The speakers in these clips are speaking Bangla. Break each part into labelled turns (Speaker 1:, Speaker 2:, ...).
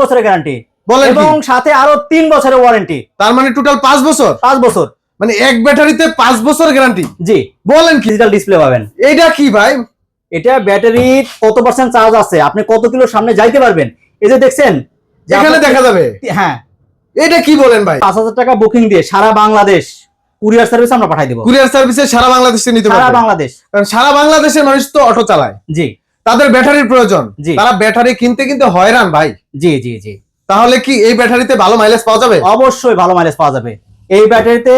Speaker 1: বছরের গ্যারান্টি এবং সাথে আরও তিন বছরের ওয়ারেন্টি
Speaker 2: তার মানে টোটাল পাঁচ বছর?
Speaker 1: পাঁচ বছর।
Speaker 2: মানে এক ব্যাটারিতে পাঁচ বছর গ্যারান্টি
Speaker 1: জি।
Speaker 2: বলেন
Speaker 1: ডিজিটাল ডিসপ্লে পাবেন।
Speaker 2: এইটা কি ভাই?
Speaker 1: এটা ব্যাটারি কত পার্সেন্ট চার্জ আছে? আপনি কত কিলো সামনে যাইতে পারবেন? এই যে দেখছেন
Speaker 2: এখানে দেখা যাবে।
Speaker 1: হ্যাঁ।
Speaker 2: এটা কি বলেন ভাই?
Speaker 1: পাঁচ হাজার টাকা বুকিং দিয়ে সারা বাংলাদেশ কুরিয়ার সার্ভিস আমরা পাঠাই দেবো।
Speaker 2: কুরিয়ার সার্ভিসে সারা বাংলাদেশে নিতে
Speaker 1: সারা বাংলাদেশ।
Speaker 2: কারণ সারা বাংলাদেশের মানুষ তো অটো চালায়।
Speaker 1: জি।
Speaker 2: তাদের ব্যাটারির প্রয়োজন। তারা ব্যাটারি কিনতে কিন্তু হয়রান ভাই।
Speaker 1: জি জি জি।
Speaker 2: তাহলে কি এই ব্যাটারিতে ভালো মাইলেজ পাওয়া যাবে?
Speaker 1: অবশ্যই ভালো মাইলেজ পাওয়া যাবে। এই ব্যাটারিতে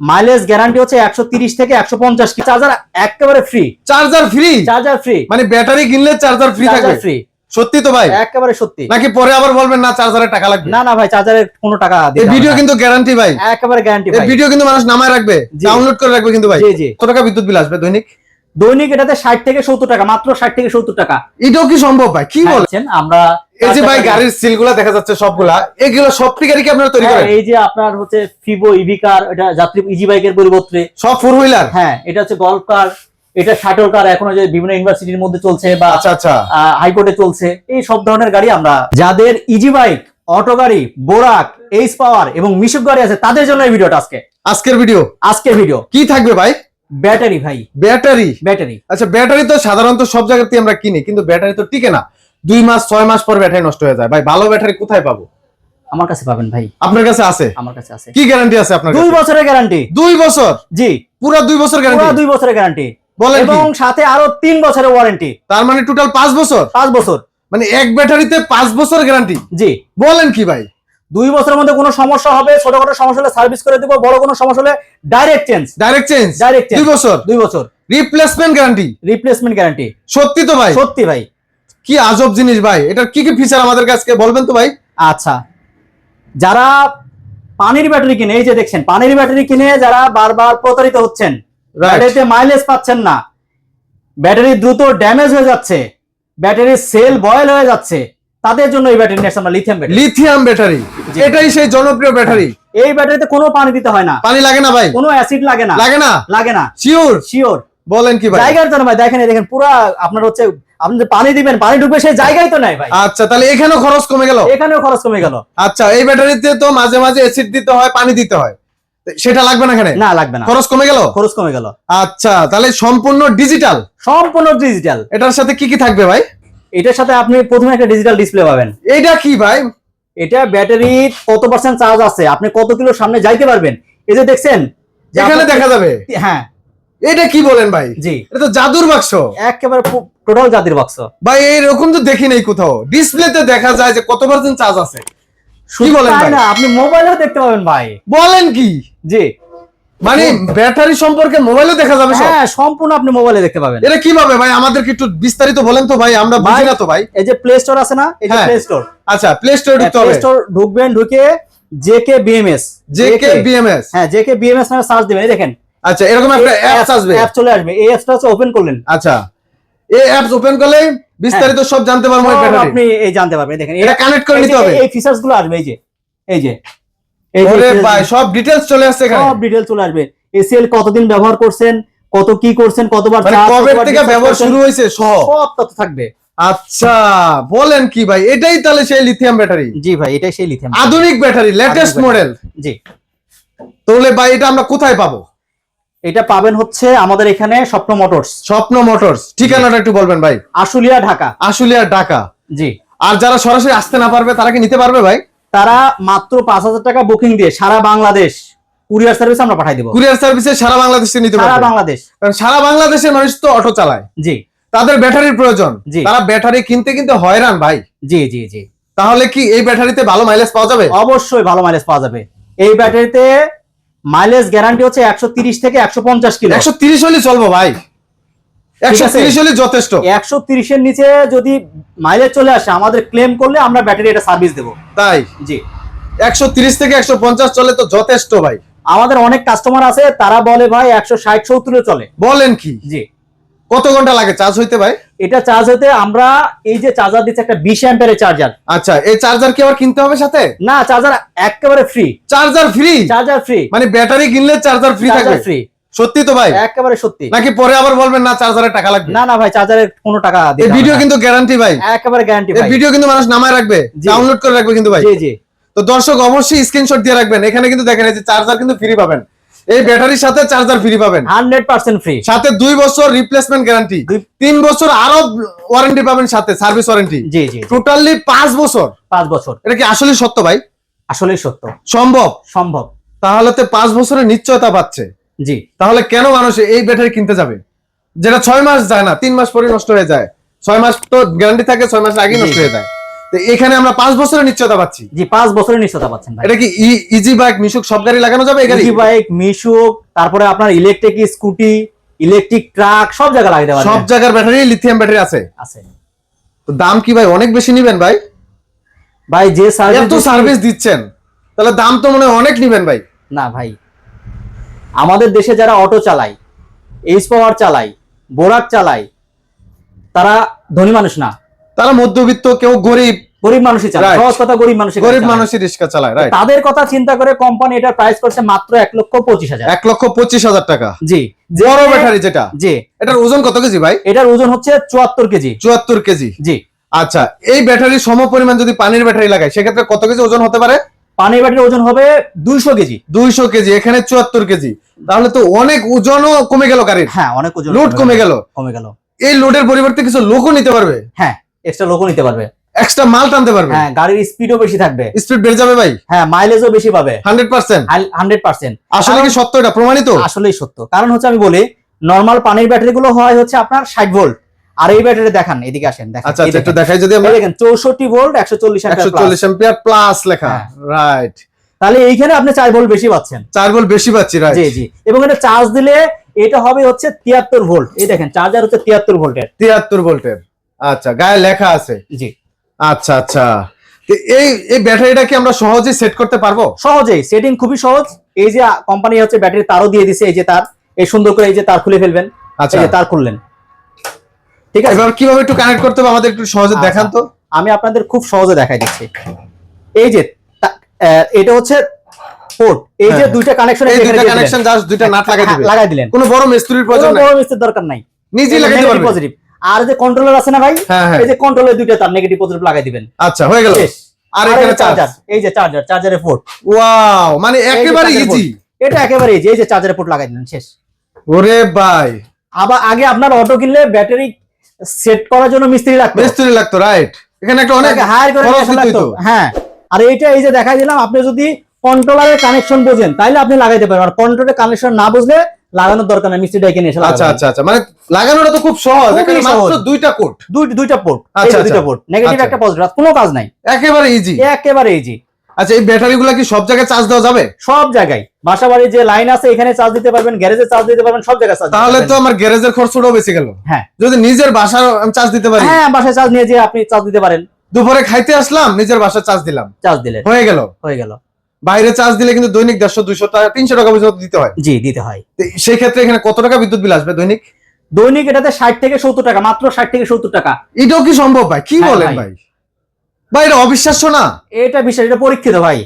Speaker 1: মাইলেজ গ্যারান্টি হচ্ছে একশো তিরিশ থেকে একশো পঞ্চাশ চার্জার একেবারে free
Speaker 2: charger free
Speaker 1: charger free
Speaker 2: মানে ব্যাটারি কিনলে চার্জার ফ্রি থাকবে?
Speaker 1: ফ্রি
Speaker 2: সত্যি তো ভাই?
Speaker 1: একেবারে সত্যি।
Speaker 2: নাকি পরে আবার বলবেন না চার্জারের টাকা লাগবে
Speaker 1: না না ভাই চার্জারের কোনো টাকা
Speaker 2: এই ভিডিও কিন্তু গ্যারান্টি ভাই।
Speaker 1: একেবারে গ্যারান্টি
Speaker 2: এই ভিডিও কিন্তু মানুষ নামায় রাখবে। ডাউনলোড করে রাখবে কিন্তু ভাই।
Speaker 1: জি জি।
Speaker 2: কত টাকা বিদ্যুৎ বিল আসবে দৈনিক?
Speaker 1: দৈনিক এটাতে ষাট থেকে সত্তর টাকা মাত্র ষাট থেকে সত্তর টাকা।
Speaker 2: এটাও কি সম্ভব ভাই? কি বল
Speaker 1: পাচ্ছেন আমরা
Speaker 2: এই যে ভাই গাড়ির সিলগুলা দেখা যাচ্ছে সবগুলা এগুলো সবটি গাড়ি কি আপনারা তৈরি
Speaker 1: হ্যাঁ,
Speaker 2: করেন?
Speaker 1: এই যে আপনার হচ্ছে ফিবো ইভি কার এটা যাত্রী ইজি বাইকের পরিবর্তে।
Speaker 2: সব ফোর হুইলার
Speaker 1: হ্যাঁ এটা হচ্ছে গল্ফ কার এটা শাটল কার এখনও যে বিভিন্ন ইউনিভার্সিটির মধ্যে চলছে বা
Speaker 2: আচ্ছা আচ্ছা।
Speaker 1: হাইকোর্টে চলছে এই সব ধরনের গাড়ি আমরা যাদের ইজি বাইক অটো গাড়ি বোরাক এইচ পাওয়ার এবং মিশুক গাড়ি আছে তাদের জন্য এই ভিডিওটা আজকে।
Speaker 2: আজকের ভিডিও
Speaker 1: আজকের ভিডিও
Speaker 2: কি থাকবে ভাই?
Speaker 1: ব্যাটারি ভাই।
Speaker 2: ব্যাটারি?
Speaker 1: ব্যাটারি।
Speaker 2: আচ্ছা ব্যাটারি তো সাধারণত সব জায়গাতেই আমরা কিনি কিন্তু ব্যাটারি তো টিকে না। দুই মাস ছয় মাস পর ব্যাটারি নষ্ট হয়ে যায়। ভাই ভালো ব্যাটারি কোথায় পাবো?
Speaker 1: আমার কাছে পাবেন ভাই।
Speaker 2: আপনার কাছে আছে?
Speaker 1: আমার কাছে আছে।
Speaker 2: কি গ্যারান্টি আছে আপনার
Speaker 1: দুই বছরের গ্যারান্টি
Speaker 2: দুই বছর?
Speaker 1: জি।
Speaker 2: পুরো দুই বছর গ্যারান্টি পুরো
Speaker 1: দুই বছরের গ্যারান্টি
Speaker 2: বলেন
Speaker 1: এবং সাথে আরও তিন বছরের ওয়ারেন্টি
Speaker 2: তার মানে টোটাল পাঁচ বছর?
Speaker 1: পাঁচ বছর।
Speaker 2: মানে এক ব্যাটারিতে পাঁচ বছর গ্যারান্টি
Speaker 1: জি।
Speaker 2: বলেন কি ভাই?
Speaker 1: দুই বছরের মধ্যে কোনো সমস্যা হবে ছোটখাটো সমস্যা হলে সার্ভিস করে দিব বড় কোনো সমস্যা হলে direct change
Speaker 2: direct change
Speaker 1: direct
Speaker 2: দুই বছর?
Speaker 1: দুই বছর।
Speaker 2: রিপ্লেসমেন্ট গ্যারান্টি
Speaker 1: রিপ্লেসমেন্ট গ্যারান্টি
Speaker 2: সত্যি তো ভাই?
Speaker 1: সত্যি ভাই।
Speaker 2: কি আজব জিনিস ভাই। এটার কি কি ফিচার আমাদের কাছে? বলবেন তো ভাই।
Speaker 1: আচ্ছা। যারা পানির ব্যাটারি কিনে এই যে দেখছেন পানির ব্যাটারি কিনে যারা বারবার প্রতারিত হচ্ছেন. ব্যাটারিতে মাইলেজ পাচ্ছেন না ব্যাটারি দ্রুত ড্যামেজ হয়ে যাচ্ছে ব্যাটারির সেল বয়েল হয়ে যাচ্ছে তাদের জন্য এই ব্যাটারি নিয়ে আমরা লিথিয়াম ব্যাটারি
Speaker 2: লিথিয়াম ব্যাটারি। এটাই সেই জনপ্রিয় ব্যাটারি
Speaker 1: এই ব্যাটারিতে কোনো পানি দিতে হয় না।
Speaker 2: পানি লাগে না ভাই।
Speaker 1: কোনো অ্যাসিড লাগে না।
Speaker 2: লাগে না?
Speaker 1: লাগে না।
Speaker 2: শিওর
Speaker 1: শিওর
Speaker 2: বলেন কি ভাই।
Speaker 1: জায়গার তো ভাই দেখেন দেখেন পুরো আপনার হচ্ছে আপনি যে পানি দিবেন পানি ঢুকবে সেই জায়গায় তো নাই ভাই।
Speaker 2: আচ্ছা তাহলে এখানেও খরচ কমে গেল?
Speaker 1: এখানেও খরচ কমে গেল।
Speaker 2: আচ্ছা এই ব্যাটারিতে তো মাঝে মাঝে অ্যাসিড দিতে হয় পানি দিতে হয়। সেটা লাগবে না এখানে?
Speaker 1: না লাগবে না।
Speaker 2: খরচ কমে গেল?
Speaker 1: খরচ কমে গেল।
Speaker 2: আচ্ছা তাহলে সম্পূর্ণ ডিজিটাল
Speaker 1: সম্পূর্ণ ডিজিটাল
Speaker 2: এটার সাথে কি কি থাকবে ভাই?
Speaker 1: এটার সাথে আপনি প্রথমে একটা ডিজিটাল ডিসপ্লে পাবেন।
Speaker 2: এইটা কি ভাই?
Speaker 1: এটা ব্যাটারি কত পার্সেন্ট চার্জ আছে? আপনি কত কিলো সামনে যাইতে পারবেন? এই যে দেখছেন
Speaker 2: এখানে দেখা যাবে।
Speaker 1: হ্যাঁ।
Speaker 2: এটা কি বলেন ভাই?
Speaker 1: জি।
Speaker 2: এটা তো জাদুর বাক্স।
Speaker 1: একেবারে টোটাল জাতির বাক্স।
Speaker 2: ভাই এইরকম তো দেখি নাই কোথাও। ডিসপ্লেতে দেখা যায় যে কত পার্সেন্ট চার্জ আছে।
Speaker 1: শুধু
Speaker 2: বলেন ভাই?
Speaker 1: না আপনি মোবাইলেও দেখতে পাবেন ভাই।
Speaker 2: বলেন কি?
Speaker 1: জি।
Speaker 2: মানে ব্যাটারি সম্পর্কে মোবাইলে দেখা যাবে
Speaker 1: হ্যাঁ সম্পূর্ণ আপনি মোবাইলে দেখতে পাবেন।
Speaker 2: এটা কীভাবে ভাই? আমাদেরকে একটু বিস্তারিত বলেন তো ভাই আমরা বুঝি না তো ভাই।
Speaker 1: এই যে প্লে স্টোর আছে না এই যে
Speaker 2: হ্যাঁ।
Speaker 1: প্লে স্টোর
Speaker 2: আচ্ছা প্লে স্টোরে ঢুকতে হবে।
Speaker 1: প্লে স্টোর ঢুকবেন ঢুকে জেকে বিএমএস
Speaker 2: জেকে বিএমএস
Speaker 1: হ্যাঁ জেকে বিএমএস নামে সার্চ দিবেন এই দেখেন।
Speaker 2: আচ্ছা এরকম একটা অ্যাপস আসবে।
Speaker 1: অ্যাপ চলে আসবে। এই অ্যাপটা হচ্ছে ওপেন করলেন।
Speaker 2: আচ্ছা এই অ্যাপস ওপেন করলে বিস্তারিত সব জানতে পারব
Speaker 1: আপনি এই জানতে পারবেন দেখেন।
Speaker 2: এটা কানেক্ট করে নিতে হবে।
Speaker 1: এই ফিচার্সগুলো আসবে এই যে এই যে।
Speaker 2: সব ডিটেইলস চলে আসছে এখানে।
Speaker 1: সব ডিটেল চলে আসবে। এসিএল কতদিন ব্যবহার করছেন কত কি করছেন কতবার
Speaker 2: মানে কবে থেকে ব্যবহার শুরু হয়েছে সহ?
Speaker 1: সব তথ্য থাকবে।
Speaker 2: আচ্ছা বলেন কি ভাই এটাই তাহলে সেই লিথিয়াম ব্যাটারি
Speaker 1: জি ভাই এটাই সেই লিথিয়াম
Speaker 2: আধুনিক ব্যাটারি লেটেস্ট মডেল
Speaker 1: জি।
Speaker 2: তাহলে ভাই এটা আমরা কোথায় পাবো?
Speaker 1: এটা পাবেন হচ্ছে আমাদের এখানে স্বপ্ন মোটরস।
Speaker 2: স্বপ্ন মোটরস ঠিকানাটা একটু বলবেন ভাই।
Speaker 1: আশুলিয়া ঢাকা।
Speaker 2: আশুলিয়া ঢাকা।
Speaker 1: জি।
Speaker 2: আর যারা সরাসরি আসতে না পারবে তারা কি নিতে পারবে ভাই?
Speaker 1: তারা মাত্র পাঁচ হাজার টাকা বুকিং দিয়ে সারা বাংলাদেশ কুরিয়ার সার্ভিস আমরা পাঠাই দেবো।
Speaker 2: কুরিয়ার সার্ভিসে সারা বাংলাদেশে নিতে
Speaker 1: সারা বাংলাদেশ।
Speaker 2: কারণ সারা বাংলাদেশের মানুষ তো অটো চালায়।
Speaker 1: জি।
Speaker 2: তাদের ব্যাটারির প্রয়োজন।
Speaker 1: জি।
Speaker 2: তারা ব্যাটারি কিনতে কিন্তু হয়রান ভাই।
Speaker 1: জি জি জি।
Speaker 2: তাহলে কি এই ব্যাটারিতে ভালো মাইলেজ পাওয়া যাবে?
Speaker 1: অবশ্যই ভালো মাইলেজ পাওয়া যাবে। এই ব্যাটারিতে মাইলেজ গ্যারান্টি হচ্ছে একশো তিরিশ থেকে একশো পঞ্চাশ কিলো।
Speaker 2: একশো তিরিশ হলে চলবো ভাই। একশো
Speaker 1: আছে।
Speaker 2: তিরিশ হলে যথেষ্ট।
Speaker 1: নিচে যদি মাইলেজ চলে আসে আমাদের ক্লেম করলে আমরা ব্যাটারি এটা সার্ভিস দেবো।
Speaker 2: তাই?
Speaker 1: জি।
Speaker 2: একশো তিরিশ থেকে একশো পঞ্চাশ চলে তো যথেষ্ট ভাই।
Speaker 1: আমাদের অনেক কাস্টমার আছে তারা বলে ভাই একশো ষাট সত্তরে চলে।
Speaker 2: বলেন কি?
Speaker 1: জি।
Speaker 2: কত ঘণ্টা লাগে চার্জ হইতে ভাই?
Speaker 1: এটা চার্জ হতে আমরা এই যে চার্জার দিচ্ছে একটা বিশ অ্যাম্পের চার্জার
Speaker 2: আচ্ছা এই চার্জার কি আবার কিনতে হবে সাথে?
Speaker 1: না চার্জার একেবারে free
Speaker 2: charger free
Speaker 1: charger free
Speaker 2: মানে ব্যাটারি কিনলে চার্জার ফ্রি থাকবে?
Speaker 1: ফ্রি
Speaker 2: সত্যি তো ভাই?
Speaker 1: একেবারে সত্যি।
Speaker 2: নাকি পরে আবার বলবেন না চার্জারের টাকা লাগবে?
Speaker 1: না না ভাই চার্জারের কোনো টাকা
Speaker 2: এই ভিডিও কিন্তু গ্যারান্টি ভাই।
Speaker 1: একেবারে গ্যারান্টি ভাই।
Speaker 2: ভিডিও কিন্তু মানুষ নামায় রাখবে ডাউনলোড করে রাখবে কিন্তু ভাই।
Speaker 1: জি জি।
Speaker 2: তো দর্শক অবশ্যই স্ক্রিনশট দিয়ে রাখবেন। এখানে কিন্তু দেখেন এই যে চার্জার কিন্তু ফ্রি পাবেন। এই ব্যাটারির সাথে চার্জার ফ্রি পাবেন।
Speaker 1: হান্ড্রেড পার্সেন্ট ফ্রি
Speaker 2: সাথে দুই বছর রিপ্লেসমেন্ট গ্যারান্টি
Speaker 1: দুই-
Speaker 2: তিন বছর আরও ওয়ারেন্টি পাবেন সাথে সার্ভিস ওয়ারেন্টি
Speaker 1: জি জি।
Speaker 2: টোটালি পাঁচ বছর।
Speaker 1: পাঁচ বছর।
Speaker 2: এটা কি আসলে সত্য ভাই?
Speaker 1: আসলেই সত্য।
Speaker 2: সম্ভব?
Speaker 1: সম্ভব।
Speaker 2: তাহলে তো পাঁচ বছরের নিশ্চয়তা পাচ্ছে
Speaker 1: জি।
Speaker 2: তাহলে কেন মানুষ এই ব্যাটারি কিনতে যাবে? যেটা ছয় মাস যায় না তিন মাস পরে নষ্ট হয়ে যায়। ছয় মাস তো গ্যারান্টি থাকে ছয় মাস আগে নষ্ট হয়ে যায়। তো এখানে আমরা পাঁচ বছরের নিশ্চয়তা পাচ্ছি।
Speaker 1: জি পাঁচ বছরের নিশ্চয়তা পাচ্ছেন
Speaker 2: এটা কি ইজি বাইক মিশুক সব গাড়ি লাগানো যাবে
Speaker 1: ইজি বাইক মিশুক তারপরে আপনার ইলেকট্রিক স্কুটি ইলেকট্রিক ট্রাক সব জায়গায় লাগাতে
Speaker 2: সব জায়গার ব্যাটারি লিথিয়াম ব্যাটারি আছে।
Speaker 1: আছে।
Speaker 2: তো দাম কি ভাই অনেক বেশি নিবেন ভাই?
Speaker 1: ভাই যে সার্ভিস
Speaker 2: এত সার্ভিস দিচ্ছেন। তাহলে দাম তো মনে হয় অনেক নিবেন ভাই।
Speaker 1: না ভাই আমাদের দেশে যারা অটো চালায় এইচ পাওয়ার চালায় বোরাক চালায় তারা ধনী মানুষ না।
Speaker 2: তারা মধ্যবিত্ত কেউ গরিব।
Speaker 1: গরিব মানুষই চালায়। সহজ কথা গরিব মানুষই
Speaker 2: গরিব মানুষই রিক্সা চালায় রাইট
Speaker 1: তাদের কথা চিন্তা করে কোম্পানি এটার প্রাইস করছে মাত্র এক লক্ষ পঁচিশ হাজার।
Speaker 2: এক লক্ষ পঁচিশ হাজার টাকা।
Speaker 1: জি।
Speaker 2: বড় ব্যাটারি যেটা।
Speaker 1: জি।
Speaker 2: এটার ওজন কত কেজি ভাই?
Speaker 1: এটার ওজন হচ্ছে চুয়াত্তর কেজি।
Speaker 2: চুয়াত্তর কেজি।
Speaker 1: জি।
Speaker 2: আচ্ছা এই ব্যাটারির সম পরিমাণ যদি পানির ব্যাটারি লাগাই সেক্ষেত্রে কত কেজি ওজন হতে পারে?
Speaker 1: পানির ব্যাটারির ওজন হবে দুইশো কেজি।
Speaker 2: দুইশো কেজি এখানে চুয়াত্তর কেজি। তাহলে তো অনেক ওজনও কমে গেল গাড়ির।
Speaker 1: হ্যাঁ অনেক ওজন
Speaker 2: লোড কমে গেল।
Speaker 1: কমে গেল।
Speaker 2: এই লোডের পরিবর্তে কিছু লোকও নিতে পারবে?
Speaker 1: হ্যাঁ এক্সট্রা লোকও নিতে পারবে।
Speaker 2: এক্সট্রা মাল টানতে পারবে?
Speaker 1: হ্যাঁ গাড়ির স্পিডও বেশি থাকবে।
Speaker 2: স্পিড বেড়ে যাবে ভাই?
Speaker 1: হ্যাঁ মাইলেজও বেশি পাবে।
Speaker 2: হান্ড্রেড পার্সেন্ট
Speaker 1: হান্ড্রেড পার্সেন্ট
Speaker 2: আসলে কি সত্য এটা প্রমাণিত?
Speaker 1: আসলেই সত্য। কারণ হচ্ছে আমি বলি নর্মাল পানির ব্যাটারি গুলো হয় হচ্ছে আপনার ষাট ভোল্ট আর এই ব্যাটারি দেখান এদিকে আসেন দেখেন
Speaker 2: আচ্ছা আচ্ছা, একটু দেখাই যদি আমরা
Speaker 1: দেখেন চৌষট্টি ভোল্ট একশো চল্লিশ
Speaker 2: একশো এম্পিয়ার প্লাস লেখা
Speaker 1: হ্যাঁ।
Speaker 2: রাইট
Speaker 1: তাহলে এইখানে আপনি চার ভোল্ট বেশি পাচ্ছেন।
Speaker 2: চার ভোল্ট বেশি পাচ্ছি রাইট
Speaker 1: জি জি। এবং এটা চার্জ দিলে এটা হবে হচ্ছে তিয়াত্তর ভোল্ট এই দেখেন চার্জার হচ্ছে তিয়াত্তর ভোল্টের
Speaker 2: তিয়াত্তর ভোল্টের আচ্ছা গায়ে লেখা আছে।
Speaker 1: জি।
Speaker 2: আচ্ছা আচ্ছা। তো এই এই ব্যাটারিটা কি আমরা সহজেই সেট করতে পারব?
Speaker 1: সহজেই সেটিং খুবই সহজ। এই যে কোম্পানি হচ্ছে ব্যাটারি তারও দিয়ে দিছে এই যে তার। এই সুন্দর করে এই যে তার খুলে ফেলবেন।
Speaker 2: আচ্ছা।
Speaker 1: তার খুললেন। ঠিক আছে
Speaker 2: এবার কীভাবে একটু কানেক্ট করতে হবে আমাদের একটু সহজে
Speaker 1: আচ্ছা।
Speaker 2: দেখান তো।
Speaker 1: আমি আপনাদের খুব সহজে দেখাই দিচ্ছি। এই যে এটা হচ্ছে পোর্ট এই যে
Speaker 2: হ্যাঁ,
Speaker 1: দুইটা কানেকশন
Speaker 2: এই দুইটা কানেকশন জাস্ট দুইটা নাট লাগাই দিবে
Speaker 1: লাগাই দিলেন।
Speaker 2: কোনো বড় মিস্ত্রির প্রয়োজন নাই।
Speaker 1: বড় মিস্ত্রির দরকার নাই।
Speaker 2: নিজেই লাগাইতে পারবে
Speaker 1: পজিটিভ আর যে কন্ট্রোলার আছে না ভাই
Speaker 2: হ্যাঁ হ্যাঁ।
Speaker 1: এই যে কন্ট্রোলের দুইটা তার নেগেটিভ পজিটিভ লাগাই দিবেন।
Speaker 2: আচ্ছা হয়ে গেল। আর এখানে চার্জার
Speaker 1: এই যে চার্জার চার্জারের পোর্ট
Speaker 2: ওয়াও মানে একেবারে ইজি
Speaker 1: এটা একেবারে যে এই যে চার্জারের পোর্ট লাগাই দিলেন শেষ।
Speaker 2: ওরে ভাই
Speaker 1: আবার আগে আপনার অটো কিনলে ব্যাটারি সেট করার জন্য মিস্ত্রি লাগতো।
Speaker 2: মিস্ত্রি লাগতো রাইট এখানে একটা অনেক
Speaker 1: হায়ার করে লাগতো। হ্যাঁ আর এইটা এই যে দেখাই দিলাম আপনি যদি কন্ট্রোলারের কানেকশন বোঝেন তাহলে আপনি লাগাইতে পারেন। আর কন্ট্রোলের কানেকশন না বুঝলে লাগানোর দরকার নেই মিস্ত্রি ডেকে নিয়ে এসে
Speaker 2: আচ্ছা আচ্ছা আচ্ছা মানে লাগানোটা তো খুব সহজ। এখানে মাত্র। দুইটা কোট
Speaker 1: দুই দুইটা পোর্ট
Speaker 2: আচ্ছা,
Speaker 1: আচ্ছা
Speaker 2: আচ্ছা।
Speaker 1: দুইটা পোর্ট নেগেটিভ
Speaker 2: আচ্ছা।
Speaker 1: একটা পজিটিভ কোনো কাজ নাই।
Speaker 2: একেবারে ইজি
Speaker 1: একেবারে ইজি
Speaker 2: আচ্ছা এই ব্যাটারি গুলা কি সব জায়গায় চার্জ দেওয়া যাবে?
Speaker 1: সব জায়গায়। বাসা বাড়ির যে লাইন আছে এখানে চার্জ দিতে পারবেন গ্যারেজে চার্জ দিতে পারবেন সব জায়গায় চার্জ
Speaker 2: তাহলে তো আমার গ্যারেজের খরচটাও বেশি গেল।
Speaker 1: হ্যাঁ।
Speaker 2: যদি নিজের বাসার চার্জ দিতে পারি?
Speaker 1: হ্যাঁ বাসায় চার্জ নিয়ে যে আপনি চার্জ দিতে পারেন।
Speaker 2: দুপুরে খাইতে আসলাম নিজের বাসায় চার্জ দিলাম।
Speaker 1: চার্জ দিলেন।
Speaker 2: হয়ে গেল।
Speaker 1: হয়ে গেল।
Speaker 2: বাইরে চার্জ দিলে কিন্তু দৈনিক দেড়শো দুইশো টাকা তিনশো টাকা পর্যন্ত দিতে হয়।
Speaker 1: জি দিতে হয়।
Speaker 2: সেই ক্ষেত্রে এখানে কত টাকা বিদ্যুৎ বিল আসবে দৈনিক?
Speaker 1: দৈনিক এটাতে ষাট থেকে সত্তর টাকা মাত্র ষাট থেকে সত্তর টাকা।
Speaker 2: এটাও কি সম্ভব ভাই? কি
Speaker 1: হ্যাঁ,
Speaker 2: বলেন
Speaker 1: ভাই।
Speaker 2: ভাই এটা অবিশ্বাস্য না?
Speaker 1: এটা বিষয় এটা পরীক্ষিত ভাই।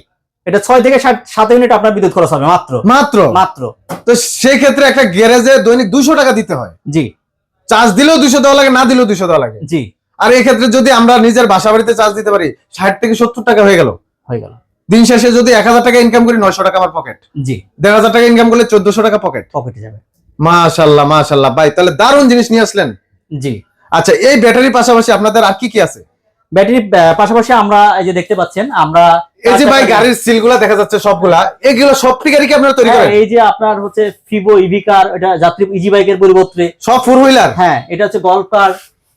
Speaker 1: এটা ছয় থেকে সাত সাত ইউনিট আপনার বিদ্যুৎ খরচ হবে মাত্র।
Speaker 2: মাত্র?
Speaker 1: মাত্র।
Speaker 2: তো সেই ক্ষেত্রে একটা গ্যারেজে দৈনিক দুশো টাকা দিতে হয়।
Speaker 1: জি।
Speaker 2: চার্জ দিলেও দুশো দেওয়া লাগে না দিলেও দুশো দেওয়া লাগে।
Speaker 1: জি।
Speaker 2: আর এই ক্ষেত্রে যদি আমরা নিজের বাসা বাড়িতে চার্জ দিতে পারি ষাট থেকে সত্তর টাকা হয়ে গেল।
Speaker 1: হয়ে গেল।
Speaker 2: দিন শেষে যদি এক হাজার টাকা ইনকাম করি নয়শো টাকা আমার পকেট
Speaker 1: জি।
Speaker 2: দেড় হাজার টাকা ইনকাম করলে চোদ্দশো টাকা পকেট
Speaker 1: পকেটে যাবে।
Speaker 2: মাশাল্লাহ মাশাল্লাহ। ভাই তাহলে দারুণ জিনিস নিয়ে আসলেন।
Speaker 1: জি।
Speaker 2: আচ্ছা এই ব্যাটারির পাশাপাশি আপনাদের আর কি কি আছে?
Speaker 1: ব্যাটারি পাশাপাশি আমরা এই যে দেখতে পাচ্ছেন আমরা
Speaker 2: এই যে ভাই গাড়ির সিলগুলা দেখা যাচ্ছে সবগুলা এগুলো সবটি গাড়ি কি আপনারা তৈরি
Speaker 1: হ্যাঁ,
Speaker 2: করেন?
Speaker 1: এই যে আপনার হচ্ছে ফিবো ইভি কার এটা যাত্রী ইজি বাইকের পরিবর্তে।
Speaker 2: সব ফোর হুইলার
Speaker 1: হ্যাঁ এটা হচ্ছে গল্ফ কার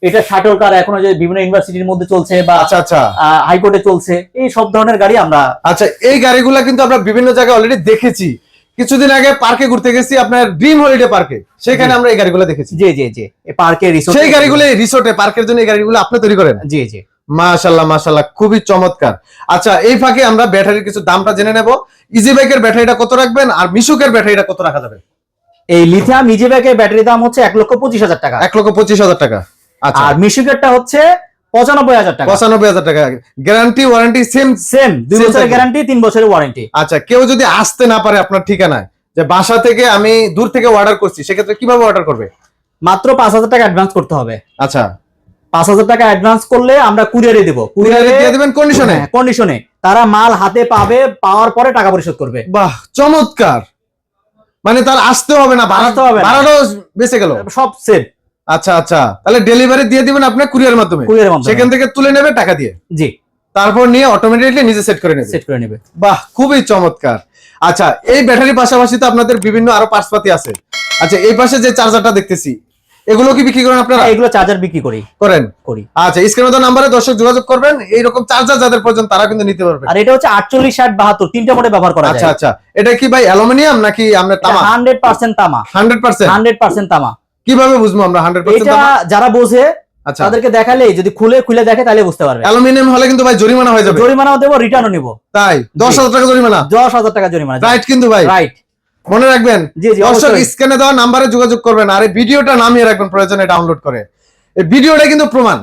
Speaker 1: এটা শাটল কার এখন যে বিভিন্ন ইউনিভার্সিটির মধ্যে চলছে বা
Speaker 2: আচ্ছা আচ্ছা।
Speaker 1: হাইকোর্টে চলছে এই সব ধরনের গাড়ি আমরা
Speaker 2: আচ্ছা এই গাড়িগুলা কিন্তু আমরা বিভিন্ন জায়গায় অলরেডি দেখেছি। কিছুদিন আগে পার্কে ঘুরতে গেছি আপনার ড্রিম হলিডে পার্কে সেখানে আমরা এই গাড়িগুলো দেখেছি।
Speaker 1: জি জি জি পার্কে রিসোর্ট
Speaker 2: সেই গাড়িগুলো রিসোর্টে পার্কের জন্য এই গাড়িগুলো আপনি তৈরি করেন?
Speaker 1: জি জি।
Speaker 2: মাশাল্লাহ মাশাল্লাহ খুবই চমৎকার। আচ্ছা এই ফাঁকে আমরা ব্যাটারির কিছু দামটা জেনে নেব। ইজি বাইকের ব্যাটারিটা কত রাখবেন আর মিশুকের ব্যাটারিটা কত রাখা যাবে?
Speaker 1: এই লিথিয়াম ইজি বাইকের ব্যাটারি দাম হচ্ছে এক লক্ষ পঁচিশ হাজার টাকা।
Speaker 2: এক লক্ষ পঁচিশ হাজার টাকা। আচ্ছা।
Speaker 1: আর মিশুকেরটা হচ্ছে পঁচানব্বই হাজার টাকা।
Speaker 2: পঁচানব্বই হাজার টাকা। গ্যারান্টি ওয়ারেন্টি সেম
Speaker 1: সেম দুই বছরের গ্যারান্টি তিন বছরের ওয়ারেন্টি।
Speaker 2: আচ্ছা কেউ যদি আসতে না পারে আপনার ঠিকানায় যে বাসা থেকে আমি দূর থেকে অর্ডার করছি সেক্ষেত্রে কীভাবে অর্ডার করবে?
Speaker 1: মাত্র পাঁচ হাজার টাকা অ্যাডভান্স করতে হবে।
Speaker 2: আচ্ছা।
Speaker 1: পাঁচ হাজার টাকা অ্যাডভান্স করলে আমরা কুরিয়ারে দেবো।
Speaker 2: কুরিয়ারে দিয়ে দিবেন কন্ডিশনে
Speaker 1: কন্ডিশনে তারা মাল হাতে পাবে পাওয়ার পরে টাকা পরিশোধ করবে।
Speaker 2: বাহ চমৎকার। মানে তার আসতে হবে না
Speaker 1: হবে।
Speaker 2: ভাড়াটাও বেঁচে গেল?
Speaker 1: সব
Speaker 2: আচ্ছা আচ্ছা। তাহলে ডেলিভারি দিয়ে দিবেন আপনার কুরিয়ার মাধ্যমে?
Speaker 1: কুরিয়ারের মাধ্যমে।
Speaker 2: সেখান থেকে তুলে নেবে টাকা দিয়ে?
Speaker 1: জি।
Speaker 2: তারপর নিয়ে অটোমেটিকলি নিজে সেট করে নেবে?
Speaker 1: সেট করে নেবে।
Speaker 2: বাহ খুবই চমৎকার। আচ্ছা এই ব্যাটারির পাশাপাশি তো আপনাদের বিভিন্ন আরও পার্টসপাতি আছে। আচ্ছা এই পাশে যে চার্জারটা দেখতেছি এগুলো কি বিক্রি করেন আপনারা?
Speaker 1: হ্যাঁ, এগুলো চার্জার বিক্রি করি।
Speaker 2: করেন?
Speaker 1: করি।
Speaker 2: আচ্ছা স্ক্রিনে তো নাম্বারে দর্শক যোগাযোগ করবেন। এইরকম চার্জার যাদের প্রয়োজন তারা কিন্তু নিতে পারবেন
Speaker 1: আর এটা হচ্ছে আটচল্লিশ ষাট বাহাত্তর তিনটা মোডে ব্যবহার করা
Speaker 2: আচ্ছা
Speaker 1: যায়।
Speaker 2: আচ্ছা। আচ্ছা এটা কি ভাই অ্যালুমিনিয়াম নাকি আমরা তামা?
Speaker 1: হান্ড্রেড পার্সেন্ট তামা।
Speaker 2: হান্ড্রেড পার্সেন্ট
Speaker 1: হান্ড্রেড পার্সেন্ট তামা।
Speaker 2: কীভাবে বুঝব আমরা হান্ড্রেড পার্সেন্ট
Speaker 1: এটা যারা বোঝে
Speaker 2: আচ্ছা।
Speaker 1: তাদেরকে দেখালে যদি খুলে খুলে দেখে তাহলে বুঝতে পারবে।
Speaker 2: অ্যালুমিনিয়াম হলে কিন্তু ভাই জরিমানা হয়ে যাবে।
Speaker 1: জরিমানাও দেবো রিটার্নও নিবো।
Speaker 2: তাই? দশ হাজার টাকা জরিমানা?
Speaker 1: দশ হাজার টাকা জরিমানা।
Speaker 2: রাইট কিন্তু ভাই।
Speaker 1: রাইট
Speaker 2: মনে রাখবেন দর্শক স্ক্রিনে দেওয়া নাম্বারে যোগাযোগ করবেন আর এই ভিডিওটা নামিয়ে রাখবেন প্রয়োজনে ডাউনলোড করে। এই ভিডিওটা কিন্তু প্রমাণ।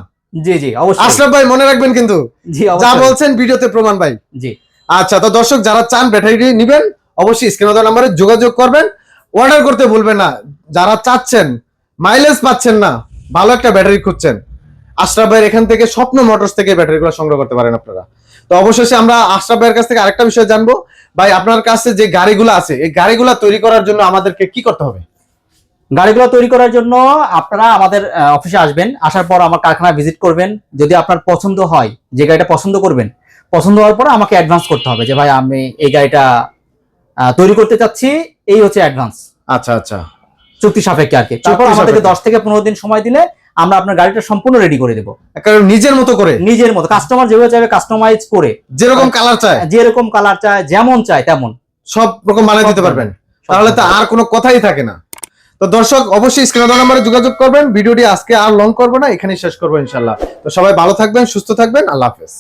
Speaker 1: জি জি অবশ্যই।
Speaker 2: আশরাফ ভাই মনে রাখবেন কিন্তু
Speaker 1: জি
Speaker 2: যা বলছেন ভিডিওতে প্রমাণ ভাই।
Speaker 1: জি।
Speaker 2: আচ্ছা তো দর্শক যারা চান ব্যাটারি নিবেন অবশ্যই স্ক্রিনে দেওয়া নাম্বারে যোগাযোগ করবেন। অর্ডার করতে ভুলবেন না। যারা চাচ্ছেন মাইলেজ পাচ্ছেন না ভালো একটা ব্যাটারি খুঁজছেন। আশরাফ ভাইয়ের এখান থেকে স্বপ্ন মোটরস থেকে ব্যাটারিগুলো সংগ্রহ করতে পারেন আপনারা। তো অবশেষে আমরা আশরাফ ভাইয়ের কাছ থেকে আরেকটা বিষয় জানব। ভাই আপনার কাছে যে গাড়িগুলো আছে এই গাড়িগুলো তৈরি করার জন্য আমাদেরকে কি করতে হবে?
Speaker 1: গাড়িগুলো তৈরি করার জন্য আপনারা আমাদের অফিসে আসবেন আসার পর আমার কারখানা ভিজিট করবেন। যদি আপনার পছন্দ হয় যে গাড়িটা পছন্দ করবেন পছন্দ হওয়ার পর আমাকে অ্যাডভান্স করতে হবে যে ভাই আমি এই গাড়িটা তৈরি করতে চাচ্ছি এই হচ্ছে অ্যাডভান্স
Speaker 2: আচ্ছা আচ্ছা।
Speaker 1: চুক্তি সাপেক্ষে আর কি। তারপর আমাদেরকে দশ থেকে পনেরো দিন সময় দিলে আমরা আপনার গাড়িটা সম্পূর্ণ রেডি করে দেবো।
Speaker 2: নিজের মতো করে।
Speaker 1: নিজের মতো। কাস্টমার যেভাবে চাইবে কাস্টমাইজ করে।
Speaker 2: যেরকম কালার চায়।
Speaker 1: যেরকম কালার চায় যেমন চায় তেমন।
Speaker 2: সব রকম বানিয়ে
Speaker 1: সব
Speaker 2: দিতে পারবেন তাহলে তো আর কোনো কথাই থাকে না। তো দর্শক অবশ্যই স্ক্রিনে নাম্বারে যোগাযোগ করবেন। ভিডিওটি আজকে আর লং করব না এখানেই শেষ করব ইনশাল্লাহ তো সবাই ভালো থাকবেন সুস্থ থাকবেন। আল্লাহ হাফেজ।